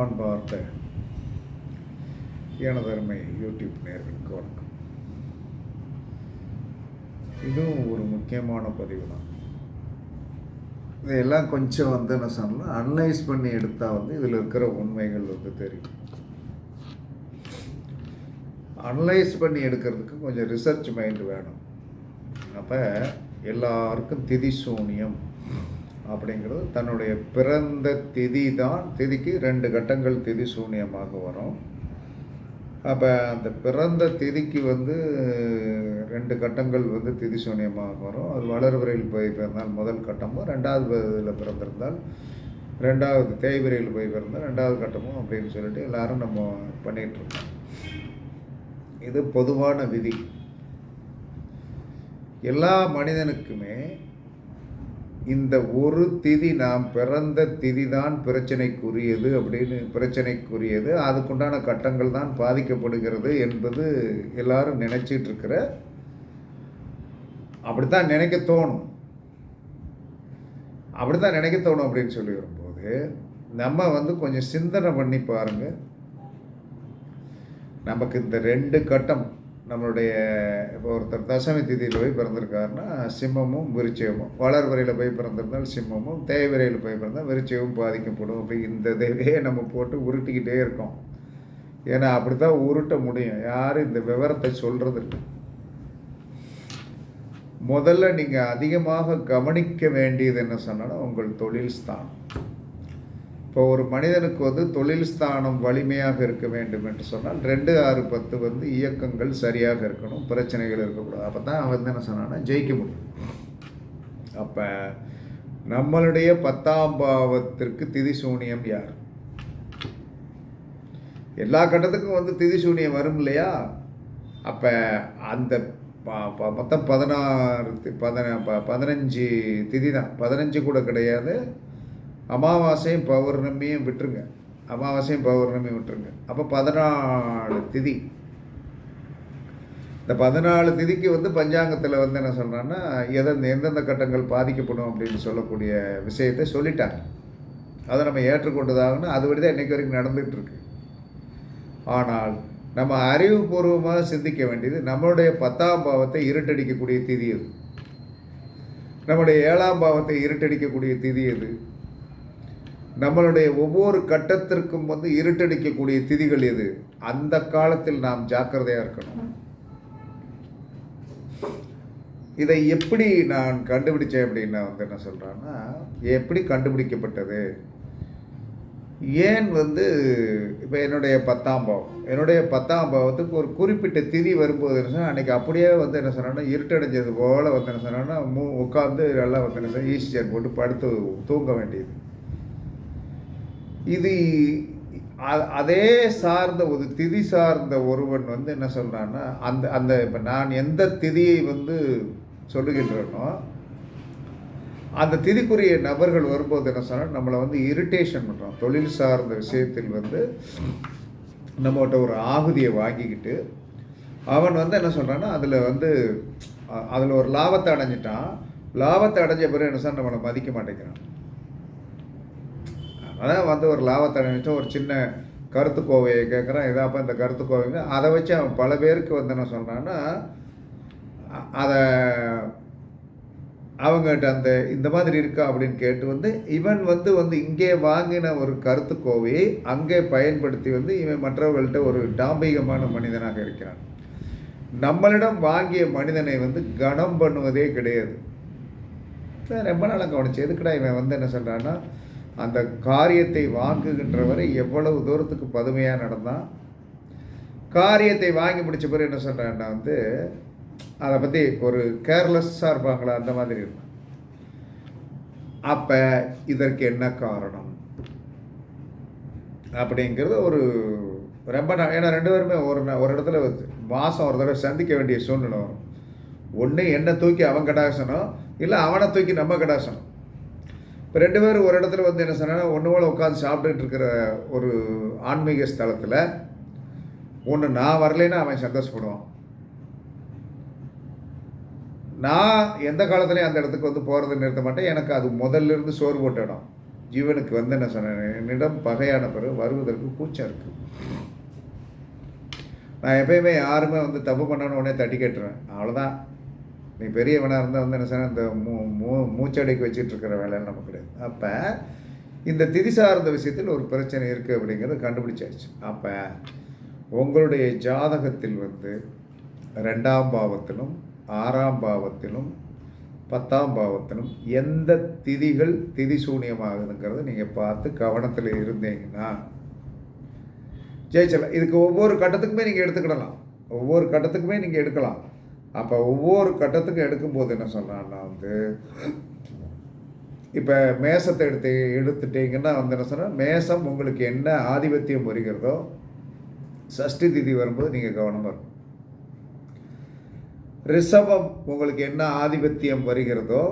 பண்பார்ந்த எனதருமை யூடியூப் நேர்களுக்கு வணக்கம். இதுவும் ஒரு முக்கியமான பதிவு தான். இதையெல்லாம் கொஞ்சம் வந்து என்ன சொன்னால் அனலைஸ் பண்ணி எடுத்தால் வந்து இதில் இருக்கிற உண்மைகள் வந்து தெரியும். அனலைஸ் பண்ணி எடுக்கிறதுக்கு கொஞ்சம் ரிசர்ச் மைண்ட் வேணும். அப்போ எல்லாருக்கும் திதி சூனியம் அப்படிங்கிறது தன்னுடைய பிறந்த திதி தான் திதிக்கு ரெண்டு கட்டங்கள் திதி சூனியமாக வரும். அப்போ அந்த பிறந்த திதிக்கு வந்து ரெண்டு கட்டங்கள் வந்து திதி சூன்யமாக வரும். அது வளர்விரையில் போய் பிறந்தால் முதல் கட்டமும் ரெண்டாவது இதில் பிறந்திருந்தால் ரெண்டாவது தேய்விரையில் போய் பிறந்தால் ரெண்டாவது கட்டமும் அப்படின்னு சொல்லிட்டு எல்லாரும் நம்ம பண்ணிகிட்டு இருக்கோம். இது பொதுவான விதி. எல்லா மனிதனுக்குமே இந்த ஒரு திதி நாம் பிறந்த திதி தான் பிரச்சனைக்குரியது அப்படின்னு பிரச்சனைக்குரியது. அதுக்குண்டான கட்டங்கள் தான் பாதிக்கப்படுகிறது என்பது எல்லாரும் நினைச்சிட்டு இருக்கிற அப்படித்தான் நினைக்க தோணும். அப்படித்தான் நினைக்க தோணும் அப்படின்னு சொல்லி வரும்போது நம்ம வந்து கொஞ்சம் சிந்தனை பண்ணி பாருங்கள் நமக்கு இந்த ரெண்டு கட்டம் நம்மளுடைய இப்போ ஒருத்தர் தசமி திதியில் போய் பிறந்திருக்காருன்னா சிம்மமும் விருச்சிகமும் வளர்வரையில் போய் பிறந்திருந்தால் சிம்மமும் தேய்வரையில் போய் பிறந்தால் விருச்சயமும் பாதிக்கப்படும் அப்படி இந்த தேவையே நம்ம போட்டு உருட்டிக்கிட்டே இருக்கோம். ஏன்னா அப்படி தான் உருட்ட முடியும். யாரும் இந்த விவரத்தை சொல்கிறது இல்லை முதல்ல நீங்கள் அதிகமாக கவனிக்க வேண்டியது என்ன சொன்னால் உங்கள் தொழில் ஸ்தானம். இப்போ ஒரு மனிதனுக்கு வந்து தொழில் ஸ்தானம் வலிமையாக இருக்க வேண்டும் என்று சொன்னால் ரெண்டு ஆறு பத்து வந்து இயக்கங்கள் சரியாக இருக்கணும் பிரச்சனைகள் இருக்கக்கூடாது. அப்போ தான் அவன் என்ன சொன்னான்னா ஜெயிக்க முடியும். அப்போ நம்மளுடைய பத்தாம் பாவத்திற்கு திதி சூனியம் யார்? எல்லா கட்டத்துக்கும் வந்து திதி சூனியம் வரும் இல்லையா? அப்போ அந்த மொத்தம் பதினாறு பதின பதினஞ்சு திதி தான். பதினஞ்சு கூட கிடையாது. அமாவாசையும் பௌர்ணமியும் விட்டுருங்க. அமாவாசையும் பௌர்ணமியும் விட்டுருங்க. அப்போ பதினாலு திதி. இந்த பதினாலு திதிக்கு வந்து பஞ்சாங்கத்தில் வந்து என்ன சொல்கிறான்னா எதை எந்தெந்த கட்டங்கள் பாதிக்கப்படும் அப்படின்னு சொல்லக்கூடிய விஷயத்தை சொல்லிட்டாங்க. அதை நம்ம ஏற்றுக்கொண்டதாகனா அதுபடி தான் இன்றைக்கு வரைக்கும் நடந்துகிட்ருக்கு. ஆனால் நம்ம அறிவுபூர்வமாக சிந்திக்க வேண்டியது நம்மளுடைய பத்தாம் பாவத்தை இருட்டடிக்கக்கூடிய திதி அது நம்முடைய ஏழாம் பாவத்தை இருட்டடிக்கக்கூடிய திதி அது நம்மளுடைய ஒவ்வொரு கட்டத்திற்கும் வந்து இருட்டடிக்கக்கூடிய திதிகள் எது? அந்த காலத்தில் நாம் ஜாக்கிரதையாக இருக்கணும். இதை எப்படி நான் கண்டுபிடிச்சேன் அப்படின்னா வந்து என்ன சொல்கிறான்னா எப்படி கண்டுபிடிக்கப்பட்டது? ஏன் வந்து இப்போ என்னுடைய பத்தாம் பாவம். என்னுடைய பத்தாம் பாவத்துக்கு ஒரு குறிப்பிட்ட திதி வரும்போது என்ன சொன்னால் அன்றைக்கி அப்படியே வந்து என்ன சொன்னோன்னா இருட்டடைஞ்சது போல் வந்து என்ன சொன்னோன்னா மூ உட்காந்து நல்லா வந்து என்ன சொன்னால் ஈஸி போட்டு படுத்து தூங்க வேண்டியது. இது அதே சார்ந்த ஒரு திதி சார்ந்த ஒருவன் வந்து என்ன சொல்கிறான்னா அந்த அந்த இப்போ நான் எந்த திதியை வந்து சொல்லுகின்றனோ அந்த திதிக்குரிய நபர்கள் வரும்போது என்ன சொன்னால் நம்மளை வந்து இரிட்டேஷன் பண்ணுறோம் தொழில் சார்ந்த விஷயத்தில் வந்து நம்மகிட்ட ஒரு ஆகுதியை வாங்கிக்கிட்டு அவன் வந்து என்ன சொல்கிறான்னா அதில் வந்து அதில் ஒரு லாபத்தை அடைஞ்சிட்டான். லாபத்தை அடைஞ்ச பிறகு என்ன சார் நம்மளை மதிக்க மாட்டேங்கிறான். அதான் வந்து ஒரு லாபத்தை அடைஞ்சிட்டு ஒரு சின்ன கருத்து கோவையை கேட்குறான் இதாப்போ இந்த கருத்து கோவைங்க அதை வச்சு அவன் பல பேருக்கு வந்து என்ன சொல்கிறான்னா அதை அவங்ககிட்ட அந்த இந்த மாதிரி இருக்கா அப்படின்னு கேட்டு வந்து இவன் வந்து வந்து இங்கே வாங்கின ஒரு கருத்து கோவையை அங்கே பயன்படுத்தி வந்து இவன் மற்றவர்கள்ட்ட ஒரு டாம்பிகமான மனிதனாக இருக்கிறான். நம்மளிடம் வாங்கிய மனிதனை வந்து கனம் பண்ணுவதே கிடையாது. ரொம்ப நாளாக கவனிச்சு எதுக்குடா இவன் வந்து என்ன சொல்கிறான்னா அந்த காரியத்தை வாங்குகின்றவரை எவ்வளவு தூரத்துக்கு பதுமையாக நடந்தான்? காரியத்தை வாங்கி முடித்த பிறகு என்ன சொல்கிறேன்னா வந்து அதை பற்றி ஒரு கேர்லெஸ்ஸாக இருப்பாங்களா? அந்த மாதிரி இருக்கும் அப்போ இதற்கு என்ன காரணம்? அப்படிங்கிறது ஒரு ரொம்ப ஏன்னா ரெண்டு பேருமே ஒரு ஒரு இடத்துல மாதம் ஒரு தடவை சந்திக்க வேண்டிய சூழ்நிலை வரும். ஒன்று என்னை தூக்கி அவன் கடாசனம் இல்லை அவனை தூக்கி நம்ம கடாசனம் இப்போ ரெண்டு பேரும் ஒரு இடத்துல வந்து என்ன சொன்னால் ஒன்று போல் உட்காந்து சாப்பிட்டுட்டு இருக்கிற ஒரு ஆன்மீக ஸ்தலத்தில் ஒன்று நான் வரலைன்னா அவன் சந்தோஷப்படுவான். நான் எந்த காலத்துலேயும் அந்த இடத்துக்கு வந்து போகிறது நிறுத்த மாட்டேன். எனக்கு அது முதல்ல இருந்து சோறு போட்ட இடம். ஜீவனுக்கு வந்து என்ன சொன்னேன் என்னிடம் பகையான பிறகு வருவதற்கு கூச்சம் இருக்குது நான் எப்பயுமே யாருமே வந்து தப்பு பண்ணணும் உடனே தட்டி கேட்டுருவேன். அவ்வளோதான் நீ பெரியவனாக இருந்தால் வந்து என்ன சொன்னால் இந்த மூ மூ மூச்சடைக்கு வச்சிட்ருக்கிற இருக்கிற வேலையில் நமக்கு கிடையாது. அப்போ இந்த திதி சார்ந்த விஷயத்தில் ஒரு பிரச்சனை இருக்குது அப்படிங்கிறத கண்டுபிடிச்சாச்சு. அப்போ உங்களுடைய ஜாதகத்தில் வந்து ரெண்டாம் பாவத்திலும் ஆறாம் பாவத்திலும் பத்தாம் பாவத்திலும் எந்த திதிகள் திதி சூன்யமாகுதுங்கிறத நீங்கள் பார்த்து கவனத்தில் இருந்தீங்கன்னா ஜெயிச்சலாம் இதுக்கு ஒவ்வொரு கட்டத்துக்குமே நீங்கள் எடுத்துக்கிடலாம். ஒவ்வொரு கட்டத்துக்குமே நீங்கள் எடுக்கலாம். அப்போ ஒவ்வொரு கட்டத்துக்கும் எடுக்கும்போது என்ன சொன்னான்னா வந்து இப்போ மேசத்தை எடுத்து எடுத்துட்டீங்கன்னா வந்து என்ன சொன்னால் மேசம் உங்களுக்கு என்ன ஆதிபத்தியம் வருகிறதோ சஷ்டி திதி வரும்போது நீங்கள் கவனமாக இருக்கும் ரிஷபம் உங்களுக்கு என்ன ஆதிபத்தியம் வருகிறதோ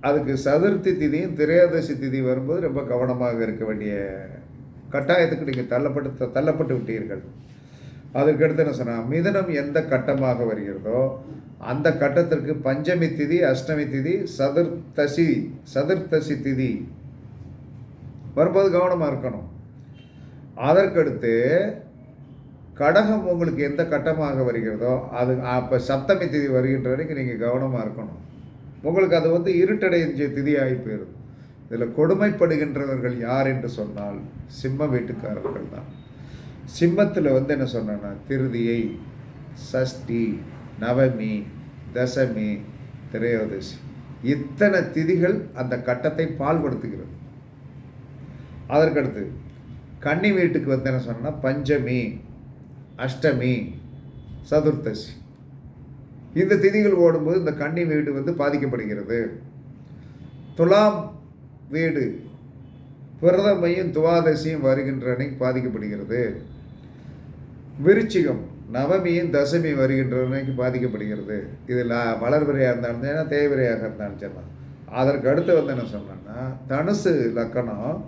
அதுக்கு சதுர்த்தி திதியும் திரையதசி திதி வரும்போது ரொம்ப கவனமாக இருக்க வேண்டிய கட்டாயத்துக்கு நீங்கள் தள்ளப்பட்டு தள்ளப்பட்டு விட்டீர்கள். அதற்கடுத்து என்ன சொன்னால் மிதனம் எந்த கட்டமாக வருகிறதோ அந்த கட்டத்திற்கு பஞ்சமி திதி அஷ்டமி திதி சதுர்த்தசி சதுர்த்தசி திதி. வரும்போது கவனமாக இருக்கணும். அதற்கடுத்து கடகம் உங்களுக்கு எந்த கட்டமாக வருகிறதோ அது அப்போ சப்தமி திதி வருகின்ற வரைக்கும் நீங்கள் கவனமாக இருக்கணும். உங்களுக்கு அது வந்து இருட்டடைஞ்ச திதியாகி போயிடும் இதில் கொடுமைப்படுகின்றவர்கள் யார் என்று சொன்னால் சிம்ம வீட்டுக்காரர்கள் தான். சிம்மத்தில் வந்து என்ன சொன்னேன்னா திருதியை சஷ்டி நவமி தசமி திரையோதசி. இத்தனை திதிகள் அந்த கட்டத்தை பால்படுத்துகிறது. அதற்கடுத்து கன்னி வீட்டுக்கு வந்து என்ன சொன்னால் பஞ்சமி அஷ்டமி சதுர்த்தசி இந்த திதிகள் ஓடும்போது இந்த கன்னி வீடு வந்து பாதிக்கப்படுகிறது. துலாம் வீடு பிரதமையும் துவாதசியும் வருகின்ற அன்னைக்கு பாதிக்கப்படுகிறது. விருச்சிகம் நவமியும் தசமி வருகின்ற அன்னைக்கு பாதிக்கப்படுகிறது. இதில் வளர்விரையாக இருந்தாலும் ஏன்னா தேய்விரையாக இருந்தாலும் சொல்லலாம் அதற்கு அடுத்து வந்து என்ன சொன்னேன்னா தனுசு லக்கணம்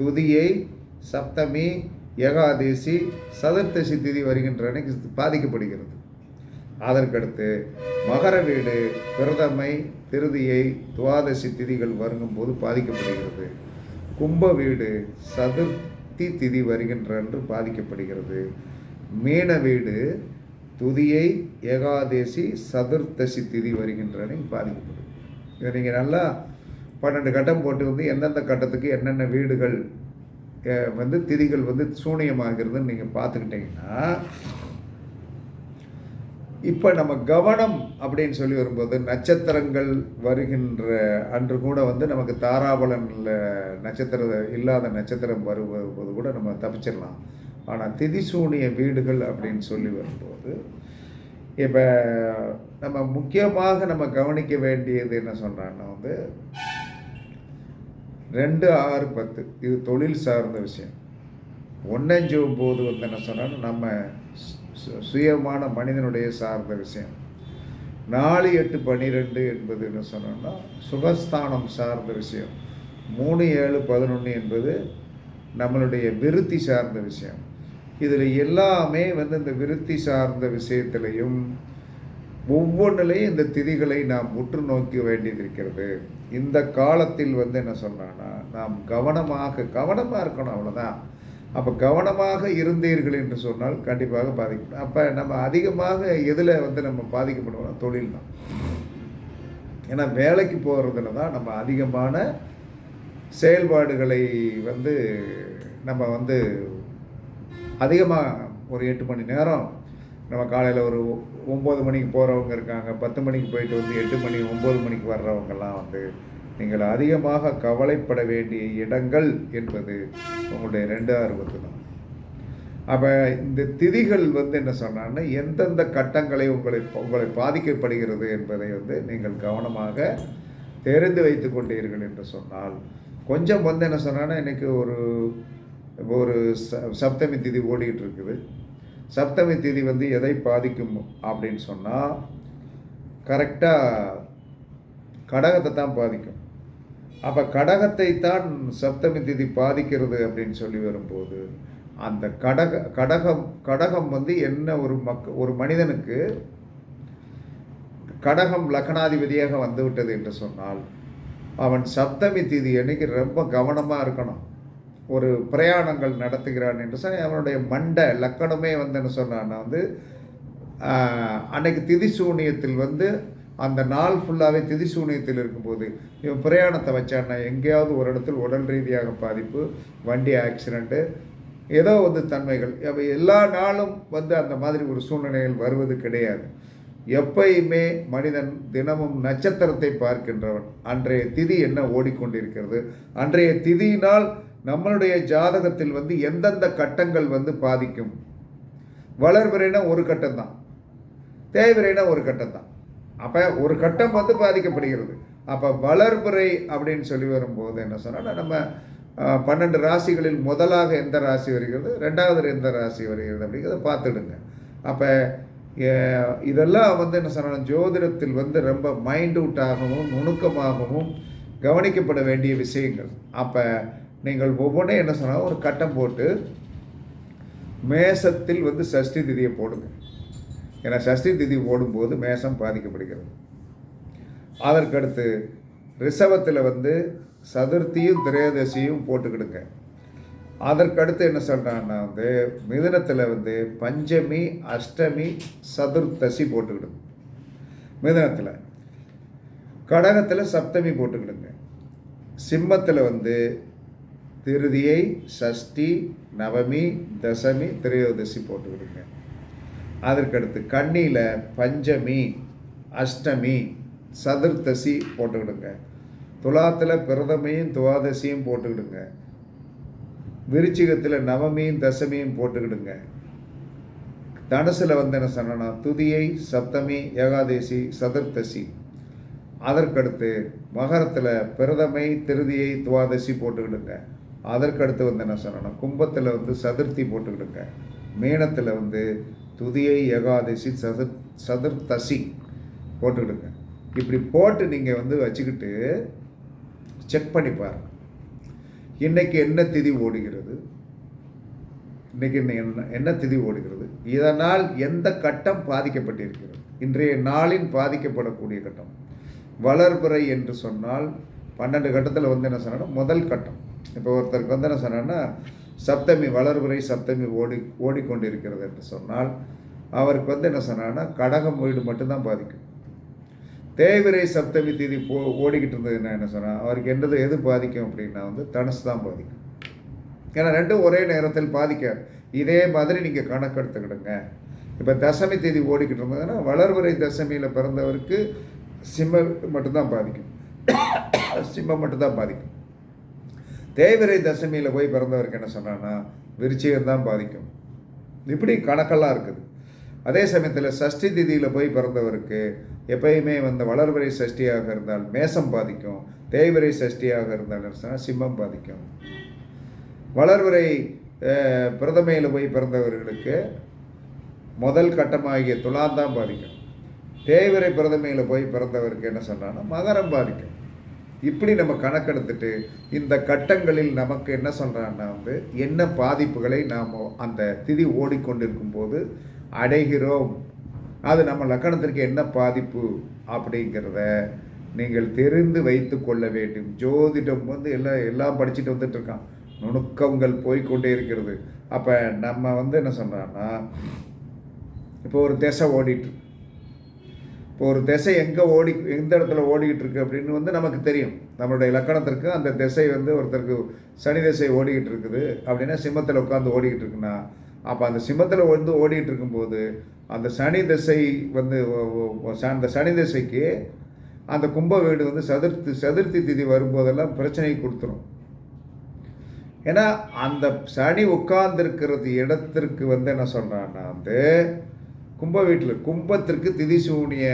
துதியை சப்தமி ஏகாதசி சதுர்த்தசி திதி வருகின்ற அன்னைக்கு பாதிக்கப்படுகிறது. அதற்கடுத்து மகர வீடு பிரதமை திருதியை துவாதசி திதிகள் வருங்கும்போது பாதிக்கப்படுகிறது. கும்ப வீடு சதுர்த்தி திதி வருகின்ற அன்று பாதிக்கப்படுகிறது. மீன வீடு துதியை ஏகாதசி சதுர்த்தசி திதி வருகின்றன பாதிக்கப்படும் இதை நீங்கள் நல்லா பன்னெண்டு கட்டம் போட்டு வந்து எந்தெந்த கட்டத்துக்கு என்னென்ன வீடுகள் வந்து திதிகள் வந்து சூனியமாகிறதுன்னு நீங்கள் பார்த்துக்கிட்டிங்கன்னா இப்போ நம்ம கவனம் அப்படின்னு சொல்லி வரும்போது நட்சத்திரங்கள் வருகின்ற அன்று கூட வந்து நமக்கு தாராபலனில் நட்சத்திர இல்லாத நட்சத்திரம் வரும்போது கூட நம்ம தப்பிச்சிடலாம். ஆனால் திதிசூனிய வீடுகள் அப்படின்னு சொல்லி வரும்போது இப்போ நம்ம முக்கியமாக நம்ம கவனிக்க வேண்டியது என்ன சொல்கிறான்னா வந்து ரெண்டு ஆறு பத்து இது தொழில் சார்ந்த விஷயம். ஒன்னஞ்சு ஒம்பது வந்து என்ன சொன்னாலும் நம்ம சுயமான மனிதனுடைய சார்ந்த விஷயம். நாலு எட்டு பன்னிரெண்டு என்பது என்ன சொன்னோம்னா சுகஸ்தானம் சார்ந்த விஷயம். மூணு ஏழு பதினொன்று என்பது நம்மளுடைய விருத்தி சார்ந்த விஷயம். இதில் எல்லாமே வந்து இந்த விருத்தி சார்ந்த விஷயத்திலையும் ஒவ்வொன்றிலையும் இந்த திதிகளை நாம் உற்று நோக்க வேண்டியது இருக்கிறது இந்த காலத்தில் வந்து என்ன சொன்னான்னா நாம் கவனமாக கவனமாக இருக்கணும் அவ்வளோதான் அப்போ கவனமாக இருந்தீர்கள் என்று சொன்னால் கண்டிப்பாக பாதிக்கப்படும் அப்போ நம்ம அதிகமாக எதில் வந்து நம்ம பாதிக்கப்படுவோம் தொழில் தான். ஏன்னா வேலைக்கு போகிறதுல தான் நம்ம அதிகமான செயல்பாடுகளை வந்து நம்ம வந்து அதிகமாக ஒரு எட்டு மணி நேரம் நம்ம காலையில் ஒரு ஒம்பது மணிக்கு போகிறவங்க இருக்காங்க பத்து மணிக்கு போயிட்டு வந்து எட்டு மணி ஒம்பது மணிக்கு வர்றவங்கெல்லாம் வந்து நீங்கள் அதிகமாக கவலைப்பட வேண்டிய இடங்கள் என்பது உங்களுடைய ரெண்டு அறுபத்து தான் அப்போ இந்த திதிகள் வந்து என்ன சொன்னான்னா எந்தெந்த கட்டங்களை உங்களை உங்களை பாதிக்கப்படுகிறது என்பதை வந்து நீங்கள் கவனமாக தெரிந்து வைத்து கொண்டீர்கள் என்று சொன்னால் கொஞ்சம் வந்து என்ன சொன்னான்னா இன்றைக்கி ஒரு ஒரு ச சப்தமி திதி ஓடிக்கிட்டு இருக்குது சப்தமி திதி வந்து எதை பாதிக்கும் அப்படின்னு சொன்னால் கரெக்டாக கடகத்தை தான் பாதிக்கும். அப்போ கடகத்தை தான் சப்தமி திதி பாதிக்கிறது அப்படின்னு சொல்லி வரும்போது அந்த கடக கடகம் கடகம் வந்து என்ன ஒரு மக் ஒரு மனிதனுக்கு கடகம் லக்னாதிபதியாக வந்துவிட்டது என்று சொன்னால் அவன் சப்தமி திதி அன்னைக்கு ரொம்ப கவனமாக இருக்கணும். ஒரு பிரயாணங்கள் நடத்துகிறான் என்று சொன்னால் அவனுடைய மண்டை லக்கணமே வந்து என்ன சொன்னான்னா வந்து அன்னைக்கு திதி சூனியத்தில் வந்து அந்த நாள் ஃபுல்லாகவே திதி சூனியத்தில் இருக்கும்போது இவன் பிரயாணத்தை வச்சான்னா எங்கேயாவது ஒரு இடத்துல உடல் ரீதியாக பாதிப்பு வண்டி ஆக்சிடெண்ட்டு ஏதோ வந்து தன்மைகள். அப்போ எல்லா நாளும் வந்து அந்த மாதிரி ஒரு சூழ்நிலைகள் வருவது கிடையாது. எப்பயுமே மனிதன் தினமும் நட்சத்திரத்தை பார்க்கின்றவன். அன்றைய திதி என்ன ஓடிக்கொண்டிருக்கிறது? அன்றைய திதியினால் நம்மளுடைய ஜாதகத்தில் வந்து எந்தெந்த கட்டங்கள் வந்து பாதிக்கும்? வளர்பிறைனா ஒரு கட்டம்தான். தான் ஒரு கட்டம்தான். அப்போ ஒரு கட்டம் வந்து பாதிக்கப்படுகிறது. அப்போ வளர்பிறை அப்படின்னு சொல்லி வரும்போது என்ன சொன்னால் நம்ம பன்னெண்டு ராசிகளில் முதலாக எந்த ராசி வருகிறது ரெண்டாவது எந்த ராசி வருகிறது அப்படிங்கிறத பார்த்துடுங்க. அப்போ இதெல்லாம் வந்து என்ன சொன்னால் ஜோதிடத்தில் வந்து ரொம்ப மைண்டூட்டாகவும் நுணுக்கமாகவும் கவனிக்கப்பட வேண்டிய விஷயங்கள். அப்போ நீங்கள் ஒவ்வொன்றும் என்ன சொன்னால் ஒரு கட்டம் போட்டு மேசத்தில் வந்து சஷ்டி திதியை போடுங்க. ஏன்னா சஷ்டி திதி போடும்போது மேசம் பாதிக்கப்படுகிறது. அதற்கடுத்து ரிஷபத்தில் வந்து சதுர்த்தியும் திரையோதசியும் போட்டுக்கிடுங்க. அதற்கடுத்து என்ன சொல்கிறான்னா வந்து மிதுனத்தில் வந்து பஞ்சமி அஷ்டமி சதுர்த்தசி போட்டுக்கிடுங்க. மிதனத்தில். கடகத்தில் சப்தமி போட்டுக்கிடுங்க. சிம்மத்தில் வந்து திருதியை சஷ்டி நவமி தசமி திரையோதசி போட்டுக்கிடுங்க. அதற்கடுத்து கண்ணியில் பஞ்சமி அஷ்டமி சதுர்த்தசி போட்டுக்கிடுங்க. துலாத்தில் பிரதமையும் துவாதசியும் போட்டுக்கிடுங்க. விருச்சிகத்தில் நவமியும் தசமியும் போட்டுக்கிடுங்க. தனுசில் வந்து என்ன சொன்னா துதியை சப்தமி ஏகாதசி சதுர்த்தசி. அதற்கடுத்து மகரத்தில் பிரதமை திருதியை துவாதசி போட்டுக்கிடுங்க. அதற்கடுத்து வந்து என்ன சொன்னா கும்பத்தில் வந்து சதுர்த்தி போட்டுக்கிடுங்க. மீனத்தில் வந்து துதியை ஏகாதசி சதுர் சதுர்த்தசி போட்டுக்கிடுங்க. இப்படி போட்டு நீங்கள் வந்து வச்சுக்கிட்டு செக் பண்ணி பாருங்கள் இன்றைக்கி என்ன திதி ஓடுகிறது? இன்றைக்கி என்ன- என்ன என்ன திதி ஓடுகிறது? இதனால் எந்த கட்டம் பாதிக்கப்பட்டிருக்கிறது? இன்றைய நாளின் பாதிக்கப்படக்கூடிய கட்டம். வளர்பிறை என்று சொன்னால் பன்னெண்டு கட்டத்தில் வந்து என்ன சொன்னால் முதல் கட்டம். இப்போ ஒருத்தருக்கு வந்து என்ன சொன்னா சப்தமி வளர்வுரை சப்தமி ஓடி ஓடிக்கொண்டிருக்கிறது என்று சொன்னால் அவருக்கு வந்து என்ன சொன்னான்னா கடகம் வீடு மட்டும்தான் பாதிக்கும். தேய்விரை சப்தமி தீதி போ ஓடிக்கிட்டு இருந்ததுன்னா என்ன சொன்னால் அவருக்கு என்னது எது பாதிக்கும் அப்படின்னா வந்து தனுசு தான் பாதிக்கும். ஏன்னா ரெண்டும் ஒரே நேரத்தில் பாதிக்காது. இதே மாதிரி நீங்கள் கணக்கெடுத்துக்கிடுங்க இப்போ தசமி தேதி ஓடிக்கிட்டு இருந்ததுன்னா வளர்வரை தசமியில் பிறந்தவருக்கு சிம்ம மட்டும்தான் பாதிக்கும். சிம்மம் மட்டும்தான் பாதிக்கும். தேய்விரை தசமியில் போய் பிறந்தவருக்கு என்ன சொன்னான்னா விருச்சிகம் தான் பாதிக்கும். இப்படி கணக்கெல்லாம் இருக்குது. அதே சமயத்தில் சஷ்டி திதியில் போய் பிறந்தவருக்கு எப்பயுமே வந்து வளர்வரை சஷ்டியாக இருந்தால் மேசம் பாதிக்கும். தேய்வரை சஷ்டியாக இருந்தால் சொன்னால் சிம்மம் பாதிக்கும். வளர்வரை பிரதமையில் போய் பிறந்தவர்களுக்கு முதல் கட்டமாகிய துலாம் தான் பாதிக்கும். தேய்வரை பிரதமையில் போய் பிறந்தவருக்கு என்ன சொன்னான்னா மகரம் பாதிக்கும். இப்படி நம்ம கணக்கெடுத்துட்டு இந்த கட்டங்களில் நமக்கு என்ன சொல்கிறான்னா வந்து என்ன பாதிப்புகளை நாம் அந்த திதி ஓடிக்கொண்டிருக்கும் போது அடைகிறோம். அது நம்ம லக்கணத்திற்கு என்ன பாதிப்பு அப்படிங்கிறத நீங்கள் தெரிந்து வைத்து கொள்ள வேண்டும். ஜோதிடம் வந்து எல்லாம் எல்லாம் படிச்சுட்டு வந்துட்டு இருக்கான் நுணுக்கங்கள் போய்க்கொண்டே இருக்கிறது. அப்போ நம்ம வந்து என்ன சொல்கிறான்னா இப்போ ஒரு திசை ஓடிட்டு இப்போ ஒரு திசை எங்கே ஓடி எந்த இடத்துல ஓடிக்கிட்டு இருக்கு அப்படின்னு வந்து நமக்கு தெரியும். நம்மளுடைய இலக்கணத்திற்கு அந்த திசை வந்து ஒருத்தருக்கு சனி திசை ஓடிக்கிட்டு இருக்குது அப்படின்னா சிம்மத்தில் உட்காந்து ஓடிக்கிட்டு இருக்குன்னா அப்போ அந்த சிம்மத்தில் வந்து ஓடிக்கிட்டு இருக்கும்போது அந்த சனி திசை வந்து அந்த சனி திசைக்கு அந்த கும்ப வீடு வந்து சதுர்த்தி சதுர்த்தி திதி வரும்போதெல்லாம் பிரச்சனை கொடுத்துரும். ஏன்னா அந்த சனி உட்கார்ந்துருக்கிறது இடத்திற்கு வந்து என்ன சொல்கிறான்னா வந்து கும்ப வீட்டில் கும்பத்திற்கு திதி சூனிய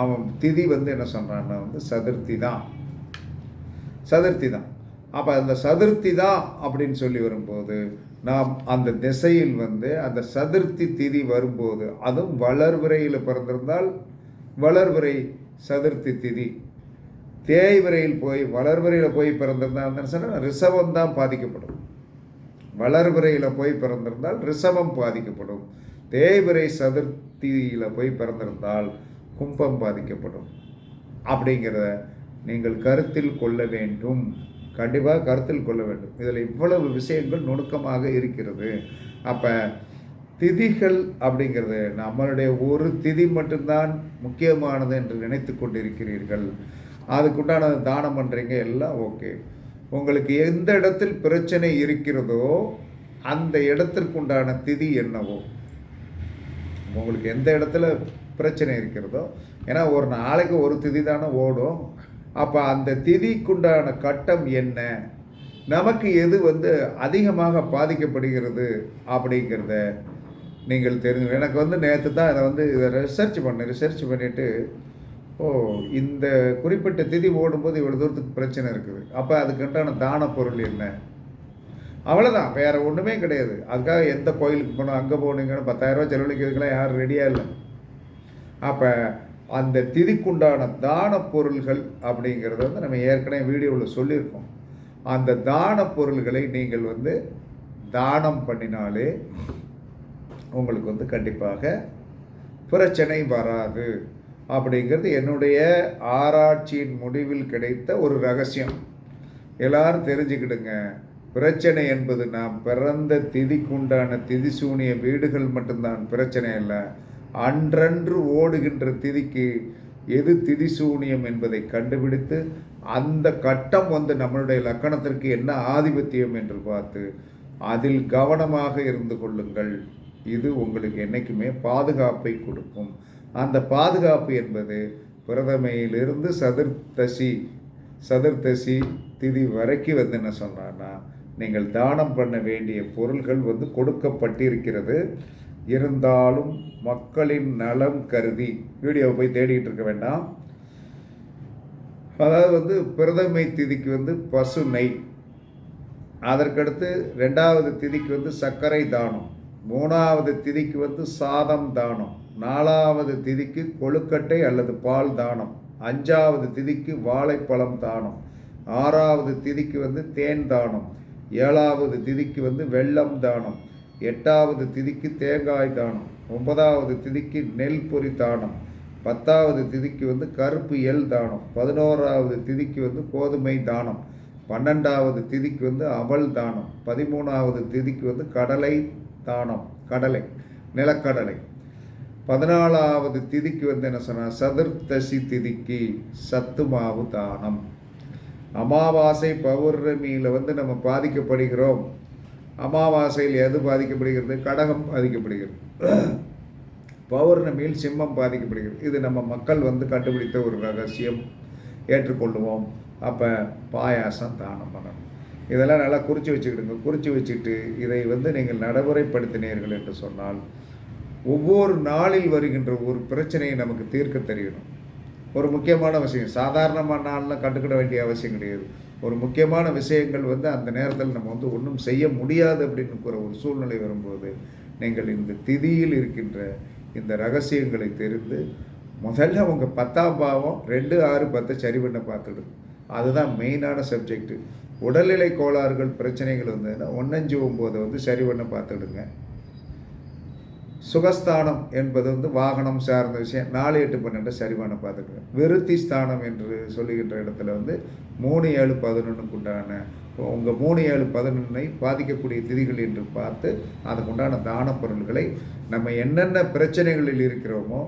அவன் திதி வந்து என்ன சொல்கிறான்னா வந்து சதுர்த்தி தான். சதுர்த்தி தான். அப்போ அந்த சதுர்த்தி தான் அப்படின்னு சொல்லி வரும்போது நாம் அந்த திசையில் வந்து அந்த சதுர்த்தி திதி வரும்போது அதுவும் வளர்விரையில் பிறந்திருந்தால் வளர்விரை சதுர்த்தி திதி. தேய்விரையில் போய் வளர்விரையில் போய் பிறந்திருந்தால் சொன்னால் ரிசவம் தான் பாதிக்கப்படும். வளர்விரையில் போய் பிறந்திருந்தால் ரிசவம் பாதிக்கப்படும். தேவரை சதுர்த்தியில் போய் பிறந்திருந்தால் கும்பம் பாதிக்கப்படும். அப்படிங்கிறத நீங்கள் கருத்தில் கொள்ள வேண்டும். கண்டிப்பாக கருத்தில் கொள்ள வேண்டும். இதில் இவ்வளவு விஷயங்கள் நுணுக்கமாக இருக்கிறது. அப்போ திதிகள் அப்படிங்கிறது நம்மளுடைய ஒரு திதி மட்டும்தான் முக்கியமானது என்று நினைத்து கொண்டிருக்கிறீர்கள். அதுக்குண்டான தானம் பண்ணுறீங்க எல்லாம் ஓகே. உங்களுக்கு எந்த இடத்தில் பிரச்சனை இருக்கிறதோ அந்த இடத்திற்குண்டான திதி என்னவோ. உங்களுக்கு எந்த இடத்துல பிரச்சனை இருக்கிறதோ ஏன்னா ஒரு நாளைக்கு ஒரு திதி தானே ஓடும். அப்போ அந்த திதிக்குண்டான கட்டம் என்ன? நமக்கு எது வந்து அதிகமாக பாதிக்கப்படுகிறது அப்படிங்கிறத நீங்கள் தெரிஞ்சு எனக்கு வந்து நேற்று தான் இதை வந்து இதை ரிசர்ச் பண்ணேன் ரிசர்ச் பண்ணிவிட்டு ஓ இந்த குறிப்பிட்ட திதி ஓடும்போது இவ்வளோ தூரத்துக்கு பிரச்சனை இருக்குது. அப்போ அதுக்குண்டான தான பொருள் என்ன? அவ்வளோதான் வேறு ஒன்றுமே கிடையாது. அதுக்காக எந்த கோயிலுக்கு போகணும் அங்கே போகணுங்கன்னு பத்தாயிரரூபா செலவழிக்கிறதுக்கெல்லாம் யாரும் ரெடியாக இல்லை. அப்போ அந்த திதிக்குண்டான தான பொருள்கள் அப்படிங்கிறத வந்து நம்ம ஏற்கனவே வீடியோவில் சொல்லியிருக்கோம். அந்த தான பொருள்களை நீங்கள் வந்து தானம் பண்ணினாலே உங்களுக்கு வந்து கண்டிப்பாக பிரச்சனை வராது அப்படிங்கிறது என்னுடைய ஆராய்ச்சியின் முடிவில் கிடைத்த ஒரு ரகசியம். எல்லாரும் தெரிஞ்சுக்கிடுங்க. பிரச்சனை என்பது நாம் பிறந்த திதிக்குண்டான திதிசூனிய வீடுகள் மட்டும்தான் பிரச்சனை அல்ல. அன்றன்று ஓடுகின்ற திதிக்கு எது திதிசூனியம் என்பதை கண்டுபிடித்து அந்த கட்டம் வந்து நம்மளுடைய லக்கணத்திற்கு என்ன ஆதிபத்தியம் என்று பார்த்து அதில் கவனமாக இருந்து கொள்ளுங்கள். இது உங்களுக்கு என்றைக்குமே பாதுகாப்பை கொடுக்கும். அந்த பாதுகாப்பு என்பது பிரதமையிலிருந்து சதுர்த்தசி சதுர்த்தசி திதி வரைக்கும் வந்து என்ன சொன்னான்னா நீங்கள் தானம் பண்ண வேண்டிய பொருள்கள் வந்து கொடுக்கப்பட்டிருக்கிறது. இருந்தாலும் மக்களின் நலம் கருதி வீடியோவை போய் தேடிட்டு இருக்க வேண்டாம். அதாவது வந்து பிரதமை திதிக்கு வந்து பசு நெய். அதற்கடுத்து ரெண்டாவது திதிக்கு வந்து சர்க்கரை தானம். மூணாவது திதிக்கு வந்து சாதம் தானம். நாலாவது திதிக்கு கொழுக்கட்டை அல்லது பால் தானம். அஞ்சாவது திதிக்கு வாழைப்பழம் தானம். ஆறாவது திதிக்கு வந்து தேன் தானம். ஏழாவது திதிக்கு வந்து வெள்ளம் தானம். எட்டாவது திதிக்கு தேங்காய் தானம். ஒன்பதாவது திதிக்கு நெல் பொறி தானம். பத்தாவது திதிக்கு வந்து கருப்பு எல் தானம். பதினோராவது திதிக்கு வந்து கோதுமை தானம். பன்னெண்டாவது திதிக்கு வந்து அவல் தானம். பதிமூணாவது திதிக்கு வந்து கடலை தானம். கடலை நிலக்கடலை. பதினாலாவது திதிக்கு வந்து என்ன சொன்னால் சதுர்த்தசி திதிக்கு சத்து மாவு தானம். அமாவாசை பௌர்ணமியில் வந்து நம்ம பாதிக்கப்படுகிறோம். அமாவாசையில் எது பாதிக்கப்படுகிறது? கடகம் பாதிக்கப்படுகிறது. பௌர்ணமியில் சிம்மம் பாதிக்கப்படுகிறது. இது நம்ம மக்கள் வந்து கண்டுபிடித்த ஒரு ரகசியம். ஏற்றுக்கொள்ளுவோம். அப்போ பாயாசம் தானம் பண்ணணும். இதெல்லாம் நல்லா குறித்து வச்சுக்கிடுங்க. குறித்து வச்சுட்டு இதை வந்து நீங்கள் நடைமுறைப்படுத்தினீர்கள் என்று சொன்னால் ஒவ்வொரு நாளில் வருகின்ற ஒரு பிரச்சனையை நமக்கு தீர்க்க தெரியணும். ஒரு முக்கியமான விஷயம். சாதாரணமான நாளில் கண்டுக்கிட வேண்டிய அவசியம் கிடையாது. ஒரு முக்கியமான விஷயங்கள் வந்து அந்த நேரத்தில் நம்ம வந்து ஒன்றும் செய்ய முடியாது அப்படின்னு ஒரு சூழ்நிலை வரும்போது நீங்கள் இந்த திதியில் இருக்கின்ற இந்த ரகசியங்களை தெரிந்து முதல்ல உங்கள் பத்தாம் பாவம் ரெண்டு ஆறு பத்தை சரி பண்ண பார்த்துடும் அதுதான் மெயினான சப்ஜெக்ட்டு உடல்நிலை கோளாறுகள் பிரச்சனைகள் வந்ததுன்னா ஒன்னஞ்சு ஒம்போதை வந்து சரி பண்ண பார்த்துடுங்க சுகஸ்தானம் என்பது வந்து வாகனம் சார்ந்த விஷயம். நாலு எட்டு பன்னெண்டு சரிவான பார்த்துக்கணும் விருத்தி ஸ்தானம் என்று சொல்லுகின்ற இடத்துல வந்து மூணு ஏழு பதினொன்றுக்கு உண்டான உங்கள் மூணு ஏழு பதினொன்றை பாதிக்கக்கூடிய திதிகள் என்று பார்த்து அதுக்குண்டான தான பொருள்களை நம்ம என்னென்ன பிரச்சனைகளில் இருக்கிறோமோ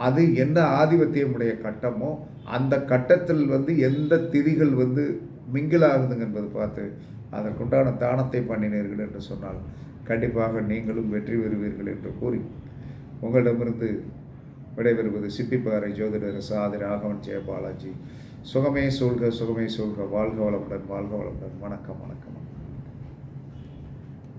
அது என்ன ஆதிபத்தியமுடைய கட்டமோ அந்த கட்டத்தில் வந்து எந்த திதிகள் வந்து மிங்கிலாகுதுங்க என்பது பார்த்து அதற்குண்டான தானத்தை பண்ணினீர்கள் என்று சொன்னால் கண்டிப்பாக நீங்களும் வெற்றி பெறுவீர்கள் என்று கூறி உங்களிடமிருந்து விடைபெறுவது சிப்பிப்பாறை ஜோதிடர் சாதி ராகவன் ஜெயபாலாஜி சுகமே சூழ்க சுகமே சூழ்க. வாழ்க வளமுடன் வாழ்க வளமுடன். வணக்கம் வணக்கம்.